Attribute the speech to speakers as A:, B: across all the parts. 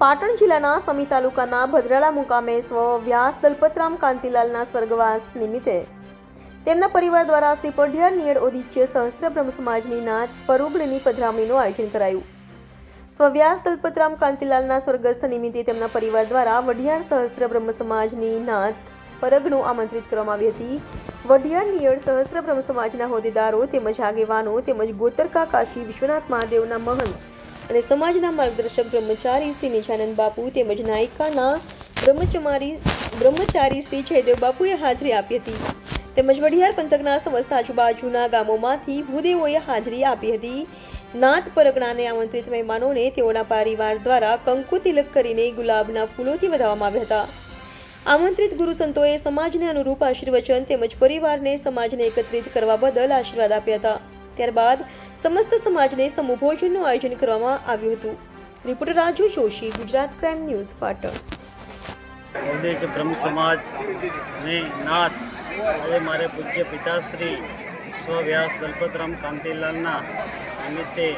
A: પાટણ જિલ્લાના સમી તાલુકાના ભદ્રાળા મુકામે સ્વ વ્યાસ દલપતરામ કાંતિલાલના સ્વર્ગવાસ નિમિત્તે તેમના પરિવાર દ્વારા શ્રી પઢિયાર નિયડ ઓદિચ્ય સહસ્ત્ર બ્રહ્મ સમાજની નાથ પરુગણની પધરામણીનું આયોજન કરાયું. સ્વવ્યાસ દલપતરામ કાંતિલાલના સ્વર્ગસ્થ નિમિત્તે તેમના પરિવાર દ્વારા વઢિયાર સહસ્ત્ર બ્રહ્મ સમાજની નાથ પરગણું આમંત્રિત કરવામાં આવી હતી. વઢિયાર નિયળ સહસ્ત્ર બ્રહ્મ સમાજના હોદ્દેદારો તેમજ આગેવાનો તેમજ ગોતરકા કાશી વિશ્વનાથ મહાદેવના મહંત અને સમાજના માર્ગદર્શક બ્રહ્મચારી શ્રી નિજાનંદ બાપુ તેમજ નાયિકાના બ્રહ્મચમારી બ્રહ્મચારી શ્રી જયદેવ બાપુએ હાજરી આપી હતી. તેમજ વઢિયાર પંથકના સમસ્ત આજુબાજુના ગામોમાંથી ભૂદેવોએ હાજરી આપી હતી. નાથ પરગણાને આમંત્રિત મહેમાનોને તેઓના પરિવાર દ્વારા કંકુ તિલક કરીને ગુલાબના ફૂલોથી વધાવવામાં આવ્યા હતા. આમંત્રિત ગુરુ સંતોએ સમાજને અનુરૂપ આશીર્વચન તેમજ પરિવારને સમાજને એકત્રિત કરવા બદલ આશીર્વાદ આપ્યા હતા. ત્યારબાદ સમસ્ત સમાજને સમૂહ ભોજનનું આયોજન કરવામાં આવ્યું હતું. Reporter Raju Joshi, Gujarat crime news, Patan.
B: ઉદ્દેશ બ્રહ્મ સમાજ ને નાથ, હવે મારે પૂજ્ય પિતાશ્રી સ્વવ્યાસ દલપતરામ કાંતિલાલના નિમિત્તે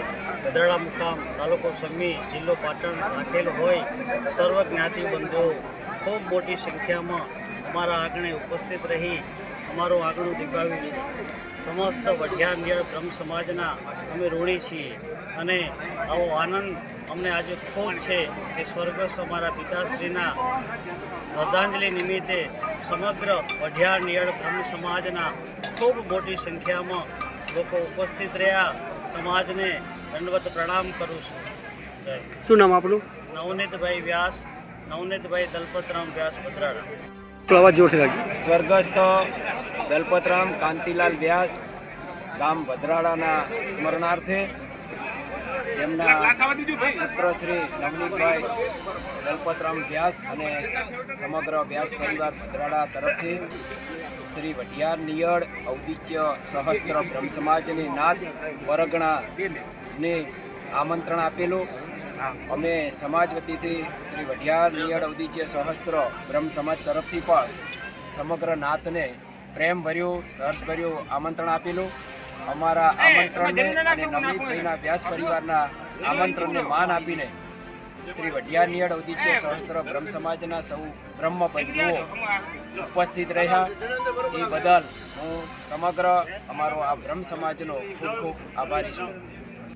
B: ગદરાળા મુકામ, તાલુકો સમી, જિલ્લો પાટણ રાખેલ હોય સર્વ જ્ઞાતિ બંધુઓ, ખૂબ મોટી સંખ્યામાં અમારા આંગણે ઉપસ્થિત રહી અમારું આંગણું દીપાવ્યું છે. સમસ્ત વઢિયાર નિયળ બ્રહ્મ સમાજના અમે ઋણી છીએ. અને આવો આનંદ અમને આજે ખૂબ છે કે સ્વર્ગસ્થ અમારા પિતાશ્રીના શ્રદ્ધાંજલિ નિમિત્તે સમગ્ર વઢિયાર નિયળ બ્રહ્મ સમાજના ખૂબ મોટી સંખ્યામાં લોકો ઉપસ્થિત રહ્યા. સમાજને દંડવત પ્રણામ કરું છું.
C: શું નામ આપણું
B: નવનીતભાઈ વ્યાસ નવનીતભાઈ દલપતરામ વ્યાસ
C: રાખજો.
D: સ્વર્ગસ્થ દલપતરામ કાંતિલાલ વ્યાસ, ગામ ભદ્રાળાના સ્મરણાર્થે તેમના પુત્ર શ્રી નવનીતભાઈ દલપતરામ વ્યાસ અને સમગ્ર વ્યાસ પરિવાર ભદ્રાળા તરફથી શ્રી વઢિયાર નિયળ ઔદિત્ય સહસ્ત્ર બ્રહ્મ સમાજની નાદ પરગણાને આમંત્રણ આપેલું. અમે સમાજ વતીથી શ્રી વઢિયાર નિયળ ઔદિત્ય સહસ્ત્ર બ્રહ્મ સમાજ તરફથી પણ સમગ્ર નાતને પ્રેમભર્યું સહર્ષભર્યું આમંત્રણ આપેલું. અમારા આમંત્રણને અને નવનીતભાઈના વ્યાસ પરિવારના આમંત્રણને માન આપીને શ્રી વઢિયાર નિયળ ઔદિત્ય સહસ્ત્ર બ્રહ્મ સમાજના સૌ બ્રહ્મ બંધુઓ ઉપસ્થિત રહ્યા. એ બદલ હું સમગ્ર અમારો આ બ્રહ્મ સમાજનો ખૂબ ખૂબ આભારી છું.